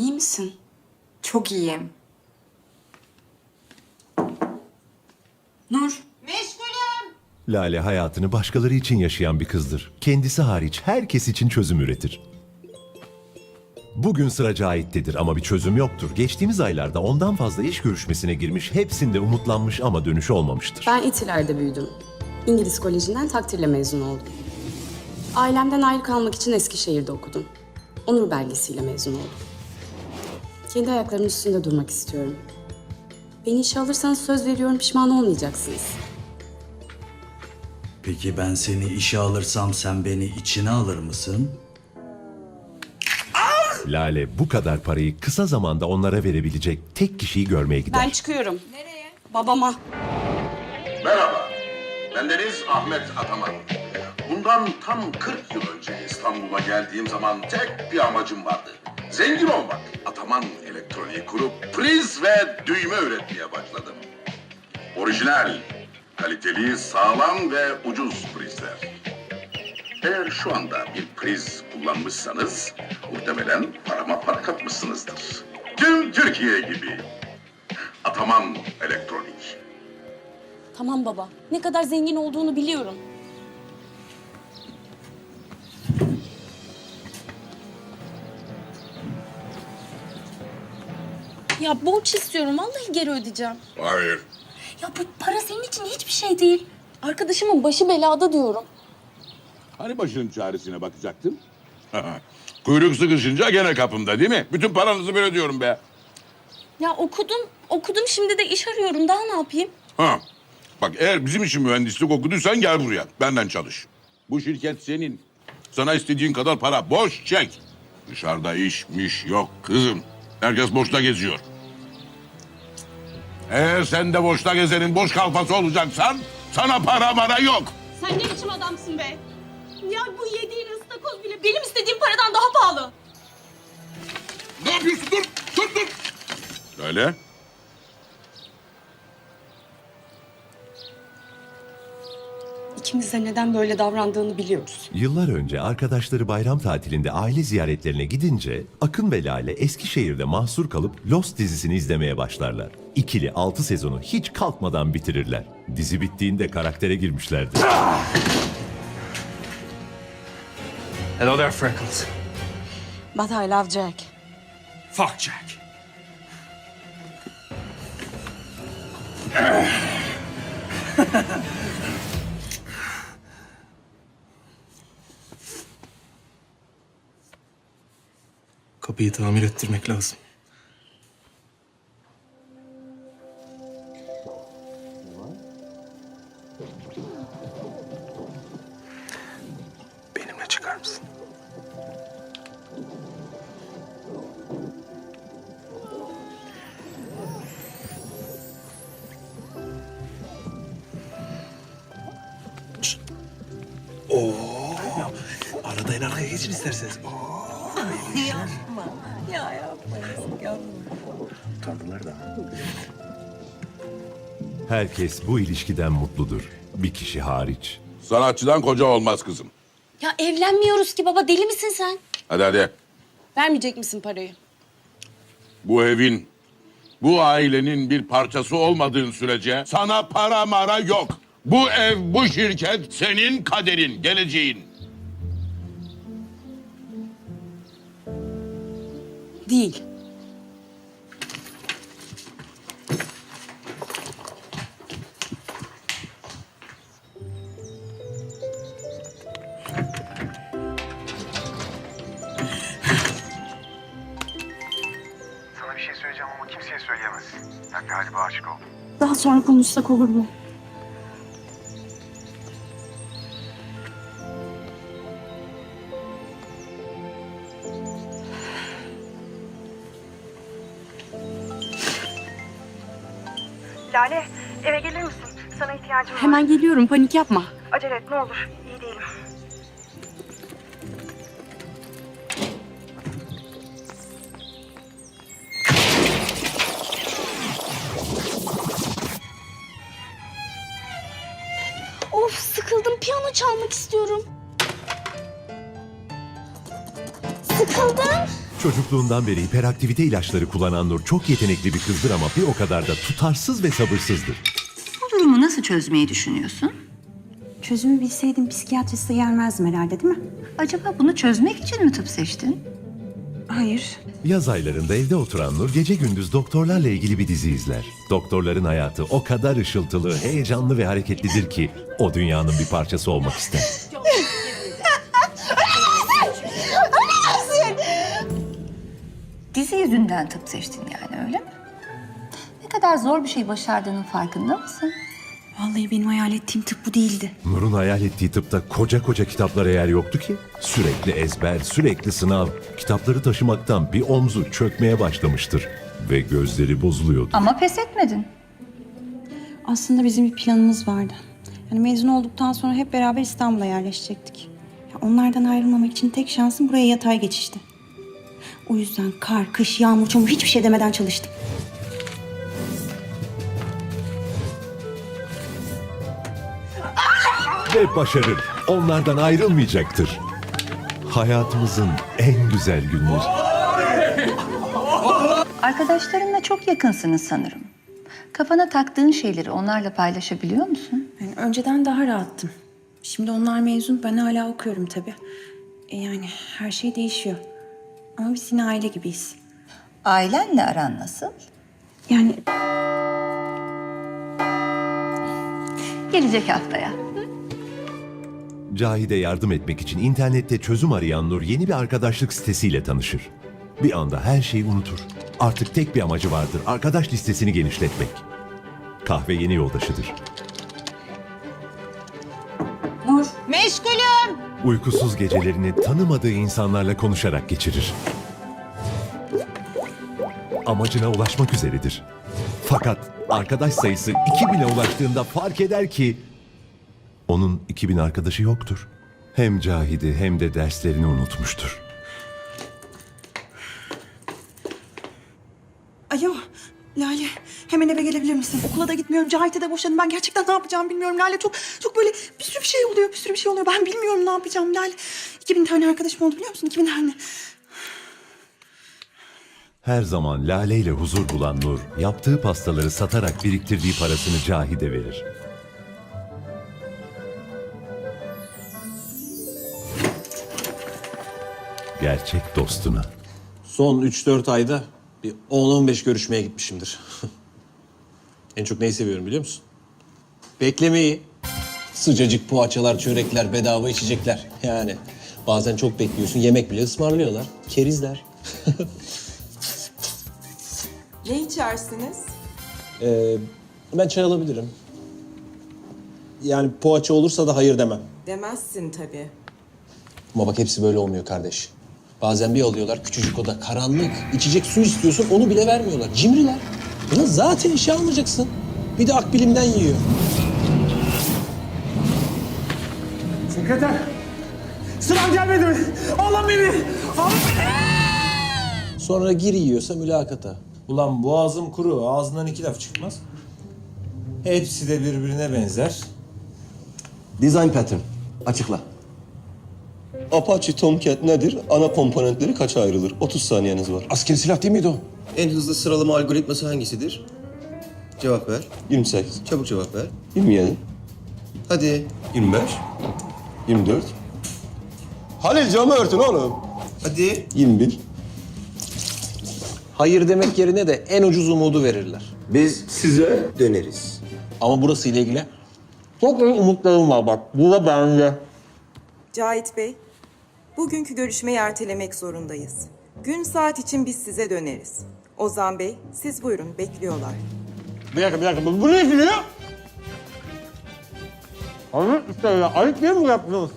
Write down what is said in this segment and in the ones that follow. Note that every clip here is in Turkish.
İyi misin? Çok iyiyim. Nur. Meşgulüm. Lale hayatını başkaları için yaşayan bir kızdır. Kendisi hariç herkes için çözüm üretir. Bugün sıra Cahit'tedir ama bir çözüm yoktur. Geçtiğimiz aylarda ondan fazla iş görüşmesine girmiş, hepsinde umutlanmış ama dönüşü olmamıştır. Ben İTİLER'de büyüdüm. İngiliz Koleji'nden takdirle mezun oldum. Ailemden ayrı kalmak için Eskişehir'de okudum. Onur belgesiyle mezun oldum. Kendi ayaklarımın üstünde durmak istiyorum. Beni işe alırsanız söz veriyorum pişman olmayacaksınız. Peki ben seni işe alırsam sen beni içine alır mısın? Lale bu kadar parayı kısa zamanda onlara verebilecek tek kişiyi görmeye gider. Ben çıkıyorum. Nereye? Babama. Merhaba, bendeniz Ahmet Ataman. Bundan tam 40 yıl önce İstanbul'a geldiğim zaman tek bir amacım vardı. Zengin olmak. Ataman Elektroniği kurup priz ve düğme üretmeye başladım. Orijinal, kaliteli, sağlam ve ucuz prizler. Eğer şu anda bir priz kullanmışsanız muhtemelen parama para katmışsınızdır. Tüm Türkiye gibi. Ataman Elektronik. Tamam baba. Ne kadar zengin olduğunu biliyorum. Ya borç istiyorum. Vallahi geri ödeyeceğim. Hayır. Ya bu para senin için hiçbir şey değil. Arkadaşımın başı belada diyorum. Hani başının çaresine bakacaktın? Kuyruk sıkışınca gene kapımda değil mi? Bütün paranızı ben ödüyorum be. Ya okudum, okudum şimdi de iş arıyorum. Daha ne yapayım? Ha. Bak eğer bizim için mühendislik okuduysan gel buraya. Benden çalış. Bu şirket senin. Sana istediğin kadar para. Boş çek. Dışarıda işmiş yok kızım. Herkes boşta geziyor. Eğer sen de boşta gezenin boş kalfası olacaksan sana para mara yok. Sen ne biçim adamsın be? Ya bu yediğin ıstakoz bile benim istediğim paradan daha pahalı. Ne yapıyorsun? Dur, dur, dur. Öyle. İkimiz de neden böyle davrandığını biliyoruz. Yıllar önce arkadaşları bayram tatilinde aile ziyaretlerine gidince Akın ve Lale Eskişehir'de mahsur kalıp Lost dizisini izlemeye başlarlar. İkili 6 sezonu hiç kalkmadan bitirirler. Dizi bittiğinde karaktere girmişlerdi. Hello there, Freckles. But I love Jack. Fuck Jack. Kapıyı tamir ettirmek lazım. Benimle çıkar mısın? Arada en arkaya geçin isterseniz. Herkes bu ilişkiden mutludur. Bir kişi hariç. Sanatçıdan koca olmaz kızım. Ya evlenmiyoruz ki baba. Deli misin sen? Hadi hadi. Vermeyecek misin parayı? Bu evin, bu ailenin bir parçası olmadığın sürece sana para mara yok. Bu ev, bu şirket senin kaderin, geleceğin. Değil. Sana bir şey söyleyeceğim ama kimseye söyleyemezsin. Ben galiba aşık oldum. Daha sonra konuşsak olur mu? Lale eve gelir misin? Sana ihtiyacım var. Hemen geliyorum. Panik yapma. Acele et ne olur. Çocukluğundan beri hiperaktivite ilaçları kullanan Nur çok yetenekli bir kızdır ama bir o kadar da tutarsız ve sabırsızdır. Bu durumu nasıl çözmeyi düşünüyorsun? Çözümü bilseydim psikiyatriste gelmezdim herhalde değil mi? Acaba bunu çözmek için mi tıp seçtin? Hayır. Yaz aylarında evde oturan Nur gece gündüz doktorlarla ilgili bir dizi izler. Doktorların hayatı o kadar ışıltılı, heyecanlı ve hareketlidir ki o dünyanın bir parçası olmak ister. Yüzünden tıp seçtin yani öyle mi? Ne kadar zor bir şey başardığının farkında mısın? Vallahi benim hayal ettiğim tıp bu değildi. Nur'un hayal ettiği tıpta koca koca kitaplara yer yoktu ki. Sürekli ezber, sürekli sınav. Kitapları taşımaktan bir omzu çökmeye başlamıştır. Ve gözleri bozuluyordu. Ama pes etmedin. Aslında bizim bir planımız vardı. Yani mezun olduktan sonra hep beraber İstanbul'a yerleşecektik. Ya onlardan ayrılmamak için tek şansım buraya yatay geçişti. O yüzden kar, kış, yağmur, çamur hiçbir şey demeden çalıştım. Ve başarır. Onlardan ayrılmayacaktır. Hayatımızın en güzel günleri. Arkadaşlarınla çok yakınsınız sanırım. Kafana taktığın şeyleri onlarla paylaşabiliyor musun? Yani önceden daha rahattım. Şimdi onlar mezun, ben hala okuyorum tabii. E yani her şey değişiyor. Ama biz yine aile gibiyiz. Ailenle aran nasıl? Yani Gelecek haftaya. Cahide yardım etmek için internette çözüm arayan Nur yeni bir arkadaşlık sitesiyle tanışır. Bir anda her şeyi unutur. Artık tek bir amacı vardır. Arkadaş listesini genişletmek. Kahve yeni yoldaşıdır. Uykusuz gecelerini tanımadığı insanlarla konuşarak geçirir. Amacına ulaşmak üzeredir. Fakat arkadaş sayısı 2000'e ulaştığında fark eder ki onun 2000 arkadaşı yoktur. Hem Cahidi hem de derslerini unutmuştur. Alo Lale hemen eve gelebilir misin? Okula da gitmiyorum. Cahit'e de boşadım. Ben gerçekten ne yapacağımı bilmiyorum Lale. Çok çok böyle bir sürü bir şey oluyor. Bir sürü bir şey oluyor. Ben bilmiyorum ne yapacağım Lale. 2000 tane arkadaşım oldu biliyor musun? 2000 tane. Her zaman Lale ile huzur bulan Nur, yaptığı pastaları satarak biriktirdiği parasını Cahide verir. Gerçek dostuna. Son 3-4 ayda bir 10-15 görüşmeye gitmişimdir. en çok neyi seviyorum biliyor musun? Beklemeyi. Sıcacık poğaçalar, çörekler, bedava içecekler. Yani bazen çok bekliyorsun, yemek bile ısmarlıyorlar. Kerizler. Ne içersiniz? Ee, ben çay alabilirim. Yani poğaça olursa da hayır demem. Demezsin tabii. Ama bak hepsi böyle olmuyor kardeş. Bazen bir alıyorlar küçücük oda karanlık. İçecek su istiyorsun onu bile vermiyorlar. Cimriler. Ulan zaten işe almayacaksın. Bir de akbilimden yiyor. Sekreter! Sıram gelmedi mi? Alın beni! Alın Sonra gir yiyorsa mülakata. Ulan boğazım kuru, ağzından iki laf çıkmaz. Hepsi de birbirine benzer. Design pattern. Açıkla. Apache Tomcat nedir? Ana komponentleri kaça ayrılır? 30 saniyeniz var. Askeri silah değil miydi o? En hızlı sıralama algoritması hangisidir? Cevap ver. 28. Çabuk cevap ver. 27. Hadi. 25. 24. Halil camı örtün oğlum. Hadi. 21. Hayır demek yerine de en ucuz umudu verirler. Biz size döneriz. Ama burası ile ilgili çok büyük umutlarım var bak. Bu da bende. Cahit Bey, bugünkü görüşmeyi ertelemek zorundayız. Gün saat için biz size döneriz. Ozan Bey, siz buyurun, bekliyorlar. Bir dakika bir dakika. Bu, bu ne işi ya? Hayır işte ya. Ayıp değil mi yaptınız?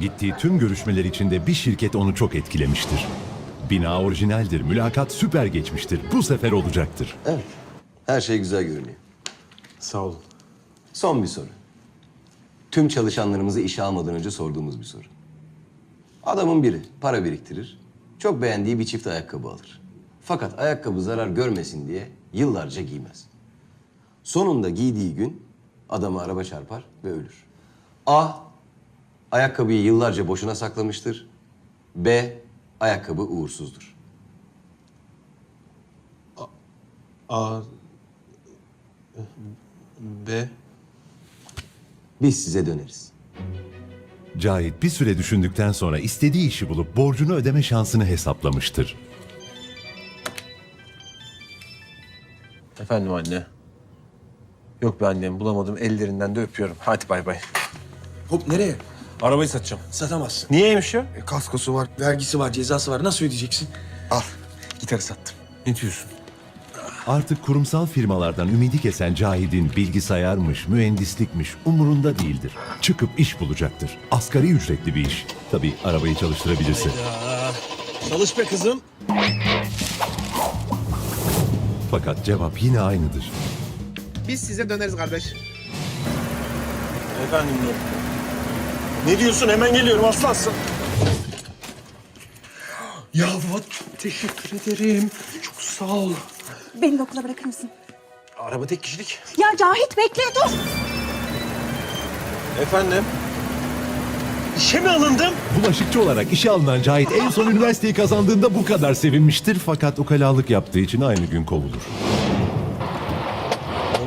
Gittiği tüm görüşmeler içinde bir şirket onu çok etkilemiştir. Bina orijinaldir, mülakat süper geçmiştir. Bu sefer olacaktır. Evet. Her şey güzel görünüyor. Sağ olun. Son bir soru. Tüm çalışanlarımızı işe almadan önce sorduğumuz bir soru. Adamın biri para biriktirir, çok beğendiği bir çift ayakkabı alır. Fakat ayakkabı zarar görmesin diye yıllarca giymez. Sonunda giydiği gün adamı araba çarpar ve ölür. A. Ayakkabıyı yıllarca boşuna saklamıştır. B. Ayakkabı uğursuzdur. A... B... Biz size döneriz. Cahit bir süre düşündükten sonra istediği işi bulup borcunu ödeme şansını hesaplamıştır. Efendim anne. Yok be annem bulamadım. Ellerinden de öpüyorum. Hadi bay bay. Hop nereye? Arabayı satacağım. Satamazsın. Niyeymiş ya? E, kaskosu var, vergisi var, cezası var. Nasıl ödeyeceksin? Al. Gitarı sattım. Ne diyorsun? Artık kurumsal firmalardan ümidi kesen Cahit'in bilgisayarmış, mühendislikmiş umurunda değildir. Çıkıp iş bulacaktır. Asgari ücretli bir iş. Tabii arabayı çalıştırabilirse. Çalış be kızım. Fakat cevap yine aynıdır. Biz size döneriz kardeş. Efendim ne? Ne diyorsun? Hemen geliyorum aslansın. Ya Fuat teşekkür ederim. Çok sağ ol. Beni de okula bırakır mısın? Araba tek kişilik. Ya Cahit bekle dur. Efendim? İşe mi alındım? Bulaşıkçı olarak işe alınan Cahit en son üniversiteyi kazandığında bu kadar sevinmiştir. Fakat ukalalık yaptığı için aynı gün kovulur.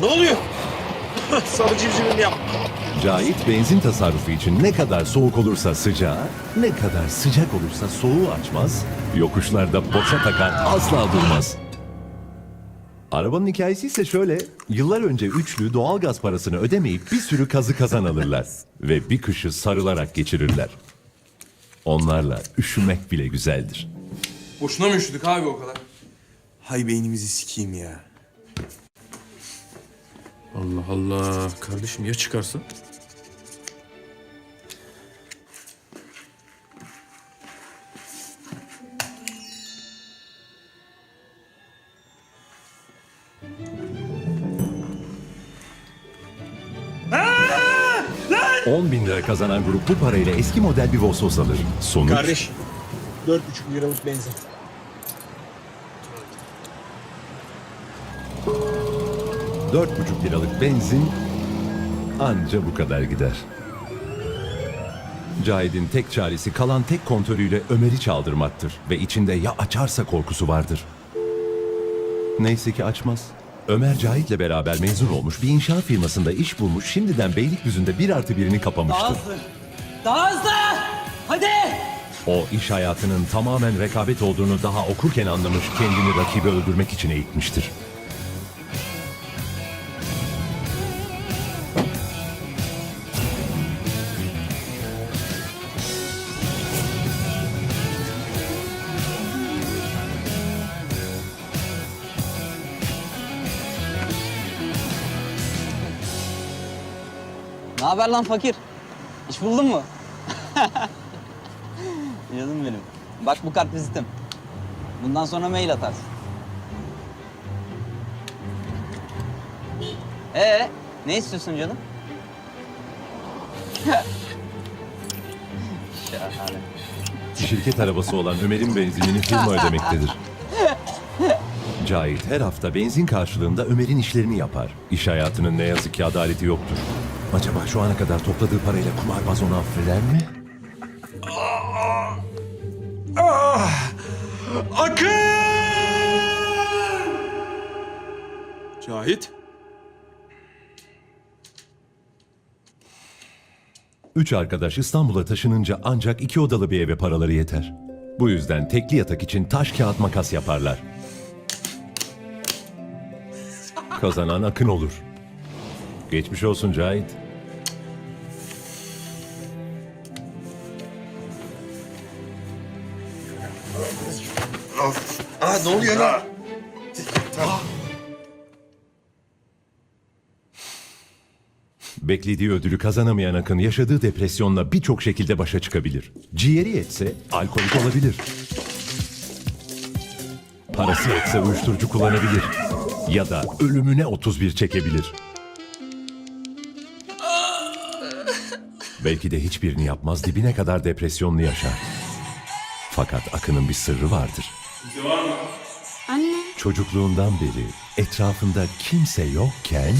Ne oluyor? Sarı civcivim yap. Cahit benzin tasarrufu için ne kadar soğuk olursa sıcağı, ne kadar sıcak olursa soğuğu açmaz, yokuşlarda boşa takar asla durmaz. Arabanın hikayesi ise şöyle, yıllar önce üçlü doğalgaz parasını ödemeyip bir sürü kazı kazan alırlar ve bir kışı sarılarak geçirirler. Onlarla üşümek bile güzeldir. Boşuna mı üşüdük abi o kadar? Hay beynimizi sikeyim ya. Allah Allah. Kardeşim ya çıkarsa? 10 bin lira kazanan grup bu parayla eski model bir Vosvos alır. Sonuç... Kardeş. Dört buçuk liralık benzin. Dört buçuk liralık benzin anca bu kadar gider. Cahit'in tek çaresi kalan tek kontörüyle Ömer'i çaldırmaktır ve içinde ya açarsa korkusu vardır. Neyse ki açmaz. Ömer Cahit'le beraber mezun olmuş bir inşaat firmasında iş bulmuş şimdiden Beylikdüzü'nde bir artı birini kapamıştır. Daha hızlı. Hadi. O iş hayatının tamamen rekabet olduğunu daha okurken anlamış kendini rakibi öldürmek için eğitmiştir. Haber lan fakir? İş buldun mu? Canım benim. Bak bu kart vizitim. Bundan sonra mail atarsın. Ee, ne istiyorsun canım? Şahane. Şirket arabası olan Ömer'in benzinini firma ödemektedir. Cahit her hafta benzin karşılığında Ömer'in işlerini yapar. İş hayatının ne yazık ki adaleti yoktur. Acaba şu ana kadar topladığı parayla kumarbaz onu affeder mi? Akın! Cahit. Üç arkadaş İstanbul'a taşınınca ancak iki odalı bir eve paraları yeter. Bu yüzden tekli yatak için taş kağıt makas yaparlar. Kazanan Akın olur. Geçmiş olsun Cahit. Ne oluyor lan? Beklediği ödülü kazanamayan Akın yaşadığı depresyonla birçok şekilde başa çıkabilir. Ciğeri yetse alkolik olabilir. Parası yetse uyuşturucu kullanabilir. Ya da ölümüne 31 çekebilir. Belki de hiçbirini yapmaz dibine kadar depresyonlu yaşar. Fakat Akın'ın bir sırrı vardır. Anne. Çocukluğundan beri etrafında kimse yokken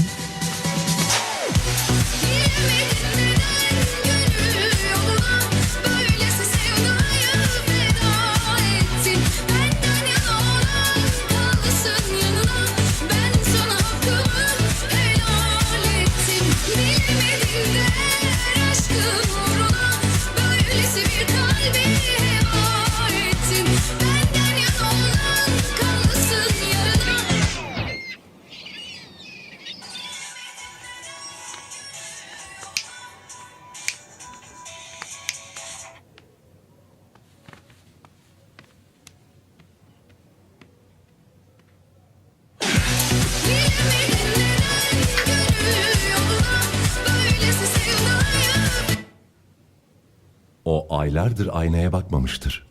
aylardır aynaya bakmamıştır.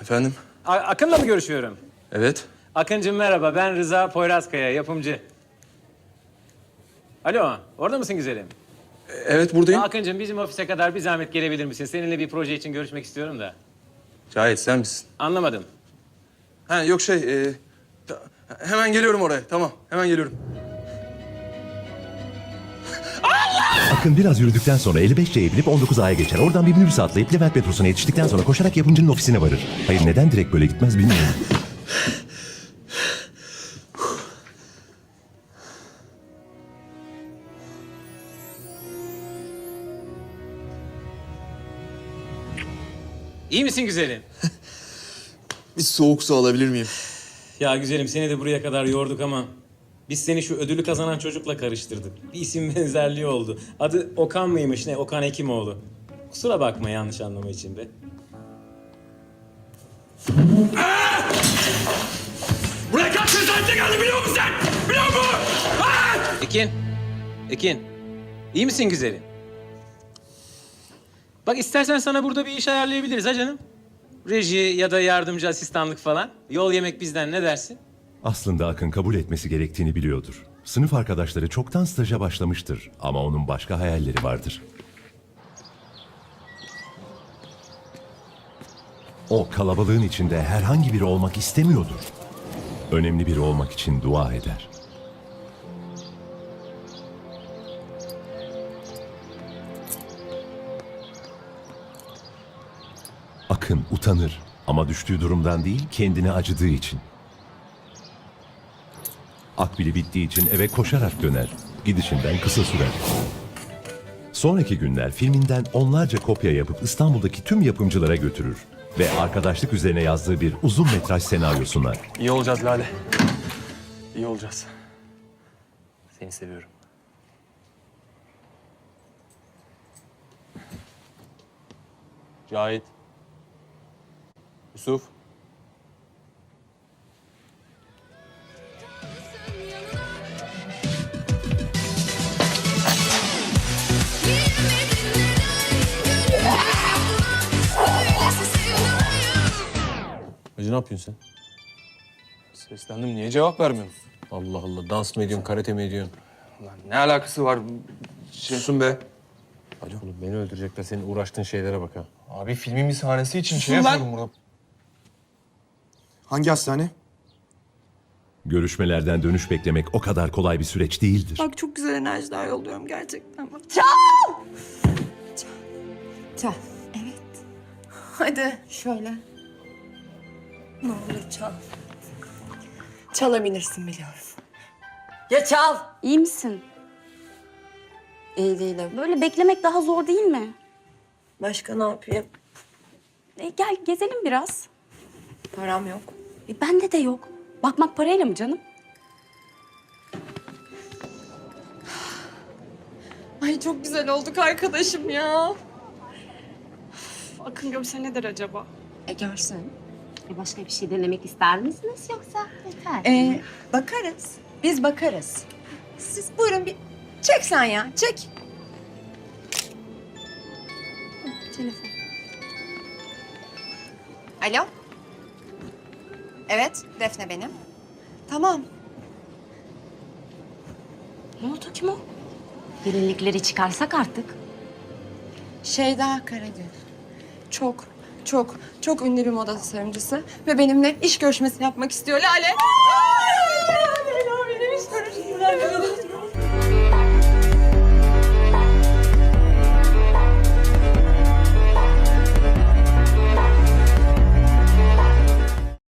Efendim? Akın'la mı görüşüyorum? Evet. Akıncığım merhaba, ben Rıza Poyrazkaya, yapımcı. Alo, orada mısın güzelim? Evet buradayım. Akıncığım bizim ofise kadar bir zahmet gelebilir misin? Seninle bir proje için görüşmek istiyorum da. Cahit sen misin? Anlamadım. Ha yok şey e, hemen geliyorum oraya. Tamam hemen geliyorum. Akın biraz yürüdükten sonra 55C'ye binip 19A'ya geçer. Oradan bir minibüse atlayıp Levent metrosuna yetiştikten sonra koşarak yapımcının ofisine varır. Hayır neden direkt böyle gitmez bilmiyorum. İyi misin güzelim? Bir soğuk su alabilir miyim? Ya güzelim seni de buraya kadar yorduk ama biz seni şu ödülü kazanan çocukla karıştırdık. Bir isim benzerliği oldu. Adı Okan mıymış ne? Okan Hekimoğlu. Kusura bakma yanlış anlama için be. Buraya kaç saatte geldi biliyor musun sen? Biliyor musun? Ekin. Ekin. İyi misin güzelim? Bak istersen sana burada bir iş ayarlayabiliriz ha canım. Reji ya da yardımcı asistanlık falan. Yol yemek bizden ne dersin? Aslında Akın kabul etmesi gerektiğini biliyordur. Sınıf arkadaşları çoktan staja başlamıştır ama onun başka hayalleri vardır. O kalabalığın içinde herhangi biri olmak istemiyordur. Önemli biri olmak için dua eder. Akın utanır ama düştüğü durumdan değil kendine acıdığı için. Akbili bittiği için eve koşarak döner. Gidişinden kısa sürer. Sonraki günler filminden onlarca kopya yapıp İstanbul'daki tüm yapımcılara götürür ve arkadaşlık üzerine yazdığı bir uzun metraj senaryo sunar. İyi olacağız Lale. İyi olacağız. Seni seviyorum. Cahit. Yusuf. Hacı ne yapıyorsun sen? Seslendim niye cevap vermiyorsun? Allah Allah dans mı ediyorsun, karate mi ediyorsun? Lan ne alakası var? Şey... Susun be. Oğlum beni öldürecekler senin uğraştığın şeylere bak ha. Abi filmin bir sahnesi için şey yapıyorum burada. Hangi hastane? Görüşmelerden dönüş beklemek o kadar kolay bir süreç değildir. Bak çok güzel enerjiler yolluyorum gerçekten. Bak. Çal. Evet. Hadi şöyle. Ne olur çal. Çalabilirsin biliyorum. Ya çal. İyi misin? İyi değilim. Böyle beklemek daha zor değil mi? Başka ne yapayım? E, gel gezelim biraz. Param yok. E, bende de yok. Bakmak parayla mı canım? Ay çok güzel olduk arkadaşım ya. Akın görse ne der acaba? E görsün. E, Başka bir şey denemek ister misiniz yoksa yeter? Ee, bakarız. Biz bakarız. Siz buyurun bir çek sen ya. Çek. Telefon. Alo. Evet, Defne benim. Tamam. Ne oldu kim o? Gelinlikleri çıkarsak artık. Şeyda Karagül. Çok, çok, çok ünlü bir moda tasarımcısı ve benimle iş görüşmesi yapmak istiyor Lale. Lale benim iş görüşmesi.